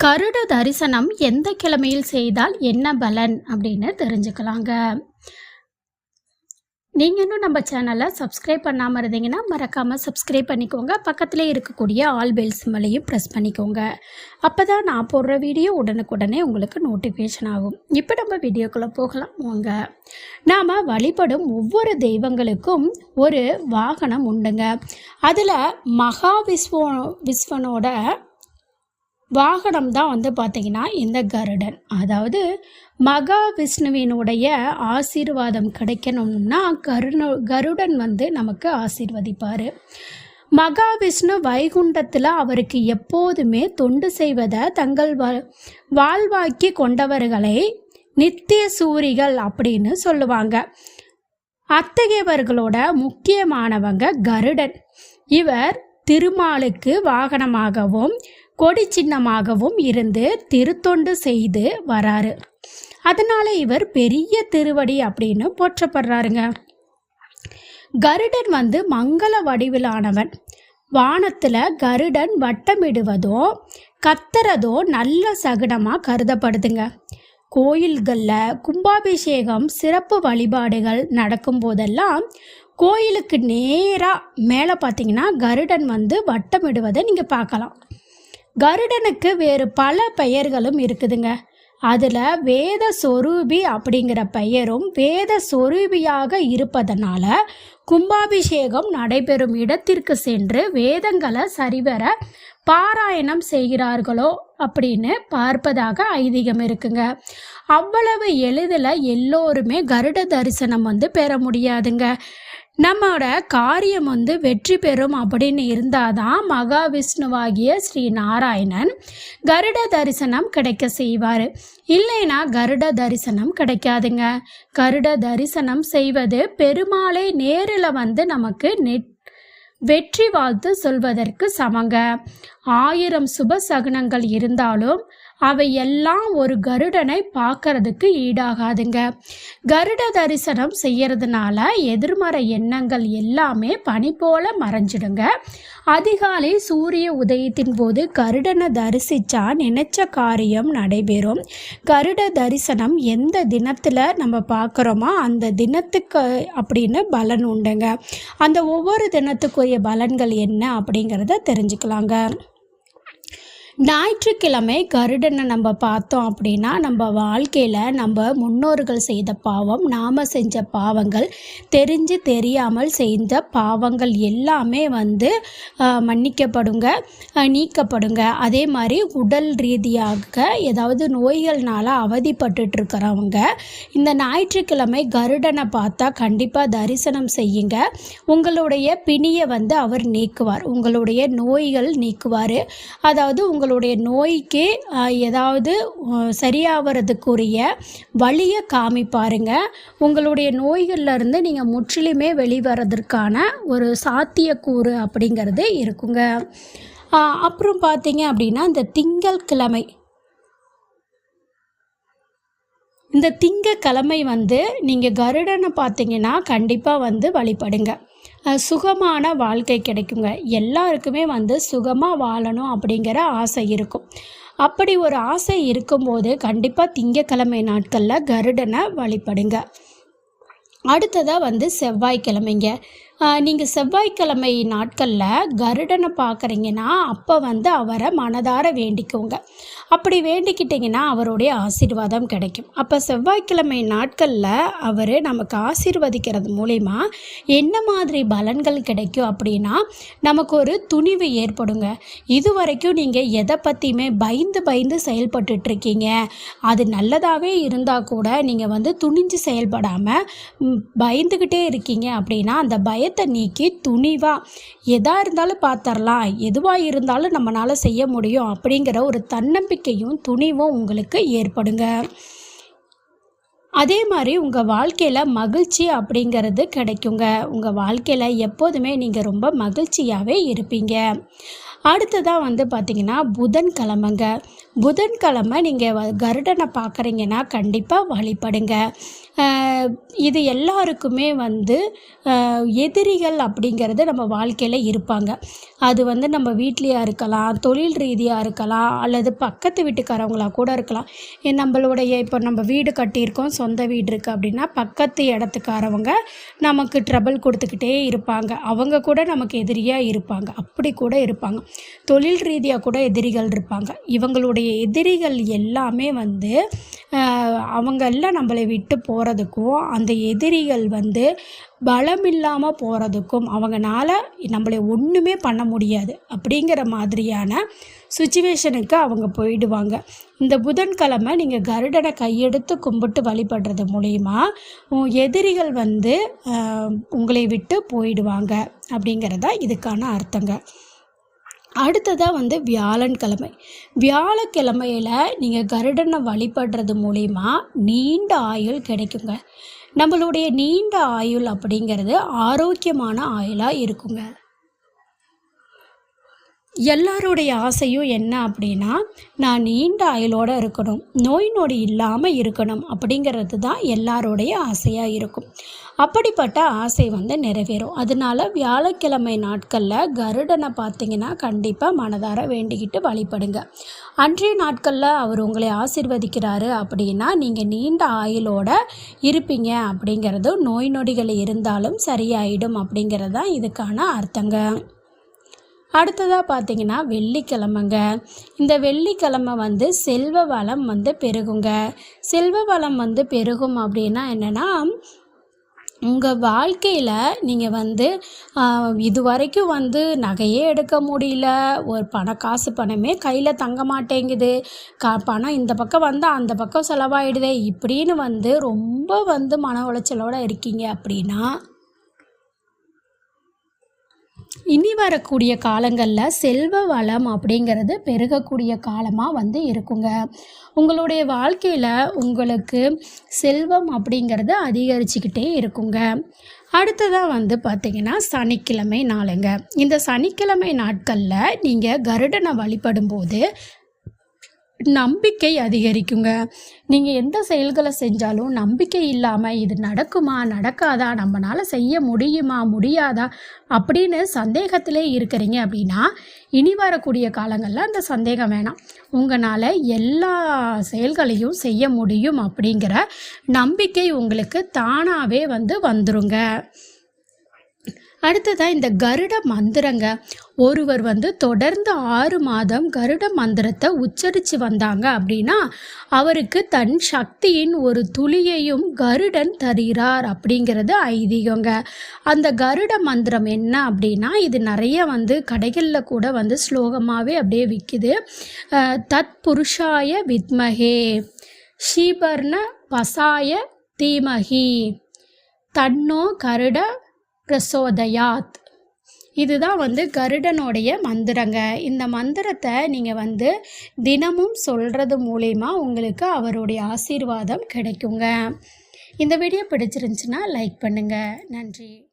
கருட தரிசனம் எந்த கிழமையில் செய்தால் என்ன பலன் அப்படின்னு தெரிஞ்சுக்கலாங்க. நீங்கள் இன்னும் நம்ம சேனலை சப்ஸ்கிரைப் பண்ணாமல் இருந்தீங்கன்னா மறக்காமல் சப்ஸ்கிரைப் பண்ணிக்கோங்க. பக்கத்தில் இருக்கக்கூடிய ஆல் பெல் சிம்மலையும் ப்ரெஸ் பண்ணிக்கோங்க. அப்போ தான் நான் போடுற வீடியோ உடனுக்குடனே உங்களுக்கு நோட்டிஃபிகேஷன் ஆகும். இப்போ நம்ம வீடியோக்குள்ளே போகலாம். வாங்க. நாம் வழிபடும் ஒவ்வொரு தெய்வங்களுக்கும் ஒரு வாகனம் உண்டுங்க. அதில் மகா விஸ்வ விஸ்வனோட வாகனம் தான் வந்து பார்த்திங்கன்னா இந்த கருடன். அதாவது மகா விஷ்ணுவினுடைய ஆசீர்வாதம் கிடைக்கணும்னா கருண கருடன் வந்து நமக்கு ஆசீர்வதிப்பார். மகாவிஷ்ணு வைகுண்டத்தில் அவருக்கு எப்போதுமே தொண்டு செய்வதை தங்கள் வ வாழ்வாக்கி கொண்டவர்களை நித்திய சூரிகள் அப்படின்னு சொல்லுவாங்க. அத்தகையவர்களோட முக்கியமானவங்க கருடன். இவர் திருமாலுக்கு வாகனமாகவும் கொடி சின்னமாகவும் இருந்து திருத்தொண்டு செய்து வராரு. அதனால இவர் பெரிய திருவடி அப்படின்னு போற்றப்படுறாருங்க. கருடன் வந்து மங்கள வடிவிலானவன். வானத்தில் கருடன் வட்டமிடுவதோ கத்துறதோ நல்ல சகுனமாக கருதப்படுதுங்க. கோயில்களில் கும்பாபிஷேகம் சிறப்பு வழிபாடுகள் நடக்கும் போதெல்லாம் கோயிலுக்கு நேராக மேலே பார்த்தீங்கன்னா கருடன் வந்து வட்டமிடுவதை நீங்கள் பார்க்கலாம். கருடனுக்கு வேறு பல பெயர்களும் இருக்குதுங்க. அதில் வேத சொரூபி அப்படிங்கிற பெயரும் வேத சொரூபியாக இருப்பதனால கும்பாபிஷேகம் நடைபெறும் இடத்திற்கு சென்று வேதங்களை சரிவர பாராயணம் செய்கிறார்களோ அப்படின்னு பார்ப்பதாக ஐதீகம் இருக்குங்க. அவ்வளவு எளிதில் எல்லோருமே கருட தரிசனம் வந்து பெற முடியாதுங்க. நம்மளோட காரியம் வந்து வெற்றி பெறும் அப்படின்னு இருந்தால் தான் மகாவிஷ்ணுவாகிய ஸ்ரீ நாராயணன் கருட தரிசனம் கிடைக்க செய்வார். இல்லைனா கருட தரிசனம் கிடைக்காதுங்க. கருட தரிசனம் செய்வது பெருமாளை நேரில் வந்து நமக்கு நெட் வெற்றி வாழ்த்து சொல்வதற்கு சமங்க. ஆயிரம் சுப சகுனங்கள் இருந்தாலும் அவை எல்லாம் ஒரு கருடனை பார்க்கறதுக்கு ஈடாகாதுங்க. கருட தரிசனம் செய்யறதுனால எதிர்மறை எண்ணங்கள் எல்லாமே பனி போல மறைஞ்சிடுங்க. அதிகாலை சூரிய உதயத்தின் போது கருடனை தரிசிச்சா நினைச்ச காரியம் நடைபெறும். கருட தரிசனம் எந்த தினத்தில் நம்ம பார்க்குறோமோ அந்த தினத்துக்கு அப்படின்னு பலன் உண்டுங்க. அந்த ஒவ்வொரு தினத்துக்குரிய பலன்கள் என்ன அப்படிங்கிறத தெரிஞ்சுக்கலாங்க. ஞாயிற்றுக்கிழமை கருடனை நம்ம பார்த்தோம் அப்படின்னா நம்ம வாழ்க்கையில் நம்ம முன்னோர்கள் செய்த பாவம் நாம் செஞ்ச பாவங்கள் தெரிஞ்சு தெரியாமல் செய்த பாவங்கள் எல்லாமே வந்து மன்னிக்கப்படுங்க நீக்கப்படுங்க. அதே மாதிரி உடல் ரீதியாக ஏதாவது நோய்கள்னால அவதிப்பட்டுருக்கிறவங்க இந்த ஞாயிற்றுக்கிழமை கருடனை பார்த்தா கண்டிப்பாக தரிசனம் செய்யுங்க. உங்களுடைய பிணியை வந்து அவர் நீக்குவார். உங்களுடைய நோய்கள் நீக்குவார். அதாவது உங்கள் உங்களுடைய நோய்க்கு ஏதாவது சரியாகிறதுக்குரிய வழியை காமிப்பாருங்க. உங்களுடைய நோய்கள்லேருந்து நீங்கள் முற்றிலுமே வெளிவரதற்கான ஒரு சாத்தியக்கூறு அப்படிங்கிறது இருக்குங்க. அப்புறம் பார்த்தீங்க அப்படின்னா இந்த திங்கள் கிழமை. இந்த திங்கக்கிழமை வந்து நீங்கள் கருடனை பார்த்தீங்கன்னா கண்டிப்பாக வந்து வழிபடுங்க. சுகமான வாழ்க்கை கிடைக்குங்க. எல்லாருக்குமே வந்து சுகமாக வாழணும் அப்படிங்கிற ஆசை இருக்கும். அப்படி ஒரு ஆசை இருக்கும்போது கண்டிப்பாக திங்கக்கிழமை நாட்களில் கருடனை வழிபடுங்க. அடுத்ததாக வந்து செவ்வாய்க்கிழமைங்க. நீங்கள் செவ்வாய்க்கிழமை நாட்களில் கருடனை பார்க்குறீங்கன்னா அப்போ வந்து அவரை மனதார வேண்டிக்கோங்க. அப்படி வேண்டிக்கிட்டிங்கன்னா அவருடைய ஆசீர்வாதம் கிடைக்கும். அப்போ செவ்வாய்க்கிழமை நாட்களில் அவர் நமக்கு ஆசீர்வதிக்கிறது மூலிமா என்ன மாதிரி பலன்கள் கிடைக்கும் அப்படின்னா நமக்கு ஒரு துணிவு ஏற்படுங்க. இது வரைக்கும் நீங்கள் எதை பற்றியுமே பயந்து பயந்து செயல்பட்டுட்ருக்கீங்க. அது நல்லதாகவே இருந்தால் கூட நீங்கள் வந்து துணிஞ்சு செயல்படாமல் பயந்துக்கிட்டே இருக்கீங்க அப்படின்னா அந்த பய பயத்தை நீக்கி துணிவாக எதாக இருந்தாலும் பார்த்துடலாம் எதுவாக இருந்தாலும் நம்மளால் செய்ய முடியும் அப்படிங்கிற ஒரு தன்னம்பிக்கையும் துணிவும் உங்களுக்கு ஏற்படுங்க. அதே மாதிரி உங்கள் வாழ்க்கையில் மகிழ்ச்சி அப்படிங்கிறது கிடைக்குங்க. உங்கள் வாழ்க்கையில் எப்போதுமே நீங்கள் ரொம்ப மகிழ்ச்சியாகவே இருப்பீங்க. அடுத்ததாக வந்து பார்த்திங்கன்னா புதன்கிழமைங்க புதன்கிழமை நீங்கள் கருடனை பார்க்குறீங்கன்னா கண்டிப்பாக வழிபடுங்க. இது எல்லாருக்குமே வந்து எதிரிகள் அப்படிங்கிறது நம்ம வாழ்க்கையில் இருப்பாங்க. அது வந்து நம்ம வீட்லேயா இருக்கலாம் தொழில் ரீதியாக இருக்கலாம் அல்லது பக்கத்து வீட்டுக்காரவங்களாக கூட இருக்கலாம். நம்மளுடைய இப்போ நம்ம வீடு கட்டியிருக்கோம் சொந்த வீடு இருக்குது அப்படின்னா பக்கத்து இடத்துக்காரவங்க நமக்கு ட்ரபிள் கொடுத்துக்கிட்டே இருப்பாங்க. அவங்க கூட நமக்கு எதிரியாக இருப்பாங்க. அப்படி கூட இருப்பாங்க. தொழில் ரீதியாக கூட எதிரிகள் இருப்பாங்க. இவங்களுடைய எதிரிகள் எல்லாமே வந்து ஆஹ், அவங்க எல்லாம் நம்மளை விட்டு போகிறதுக்கும் அந்த எதிரிகள் வந்து பலம் இல்லாமல் போகிறதுக்கும் அவங்கனால நம்மளை ஒன்றுமே பண்ண முடியாது. அப்படிங்கிற மாதிரியான சுச்சுவேஷனுக்கு அவங்க போயிடுவாங்க. இந்த புதன்கிழமை நீங்கள் கருடனை கையெடுத்து கும்பிட்டு வழிபடுறது மூலிமா எதிரிகள் வந்து உங்களை விட்டு போயிடுவாங்க. அப்படிங்கிறதா இதுக்கான அர்த்தங்க. அடுத்ததாக வந்து வியாழன்கிழமை வியாழக்கிழமையில் நீங்கள் கருடனை வழிபடுறது மூலிமா நீண்ட ஆயுள் கிடைக்குங்க. நம்மளுடைய நீண்ட ஆயுள் அப்படிங்கிறது ஆரோக்கியமான ஆயுளாக இருக்குங்க. எல்லாருடைய ஆசையும் என்ன அப்படின்னா நான் நீண்ட ஆயுளோடு இருக்கணும் நோய் நொடி இல்லாமல் இருக்கணும் அப்படிங்கிறது தான் எல்லாருடைய ஆசையாக இருக்கும். அப்படிப்பட்ட ஆசை வந்து நிறைவேறும். அதனால வியாழக்கிழமை நாட்களில் கருடனை பார்த்தீங்கன்னா கண்டிப்பாக மனதார வேண்டிக்கிட்டு வழிபடுங்க. அன்றைய நாட்களில் அவர் உங்களை ஆசிர்வதிக்கிறாரு அப்படின்னா நீங்கள் நீண்ட ஆயுளோட இருப்பீங்க அப்படிங்கிறது நோய் நொடிகள் இருந்தாலும் சரியாயிடும் அப்படிங்கிறது தான் இதுக்கான அர்த்தங்க. அடுத்ததாக பார்த்தீங்கன்னா வெள்ளிக்கிழமைங்க. இந்த வெள்ளிக்கிழமை வந்து செல்வ வளம் வந்து பெருகுங்க. செல்வ வளம் வந்து பெருகும் அப்படின்னா என்னென்னா உங்கள் வாழ்க்கையில் நீங்கள் வந்து இது வரைக்கும் வந்து நகையே எடுக்க முடியல. ஒரு பண காசு பணமே கையில் தங்க மாட்டேங்குது. கா பணம் இந்த பக்கம் வந்தால் அந்த பக்கம் செலவாயிடுதே. இப்படின்னு வந்து ரொம்ப வந்து மன உளைச்சலோடு இருக்கீங்க அப்படின்னா இனி வரக்கூடிய காலங்களில் செல்வ வளம் அப்படிங்கிறது பெருகக்கூடிய காலமாக வந்து இருக்குங்க. உங்களுடைய வாழ்க்கையில் உங்களுக்கு செல்வம் அப்படிங்கிறது அதிகரிச்சுக்கிட்டே இருக்குங்க. அடுத்ததாக வந்து பார்த்திங்கன்னா சனிக்கிழமை நாளுங்க. இந்த சனிக்கிழமை நாட்களில் நீங்கள் கருடனை வழிபடும்போது நம்பிக்கை அதிகரிக்குங்க. நீங்கள் எந்த செயல்களை செஞ்சாலும் நம்பிக்கை இல்லாமல் இது நடக்குமா நடக்காதா நம்மளால் செய்ய முடியுமா முடியாதா அப்படின்னு சந்தேகத்திலே இருக்கிறீங்க அப்படின்னா இனி வரக்கூடிய காலங்களில் அந்த சந்தேகம் வேணாம். உங்களால் எல்லா செயல்களையும் செய்ய முடியும் அப்படிங்கிற நம்பிக்கை உங்களுக்கு தானாகவே வந்து வந்துருங்க. அடுத்ததாக இந்த கருட மந்திரங்க. ஒருவர் வந்து தொடர்ந்து ஆறு மாதம் கருட மந்திரத்தை உச்சரித்து வந்தாங்க அப்படின்னா அவருக்கு தன் சக்தியின் ஒரு துளியையும் கருடன் தருகிறார் அப்படிங்கிறது ஐதீகங்க. அந்த கருட மந்திரம் என்ன அப்படின்னா இது நிறைய வந்து கடைகளில் கூட வந்து ஸ்லோகமாகவே அப்படியே விற்கிது தத் புருஷாய வித்மகே ஷீபர்ண பசாய தீமகி தன்னோ கருட பிரசோதயாத். இதுதான் வந்து கருடனுடைய மந்திரங்க. இந்த மந்திரத்தை நீங்கள் வந்து தினமும் சொல்கிறது மூலயமா உங்களுக்கு அவருடைய ஆசீர்வாதம் கிடைக்குங்க. இந்த வீடியோ பிடிச்சிருந்துச்சுன்னா லைக் பண்ணுங்கள் நன்றி.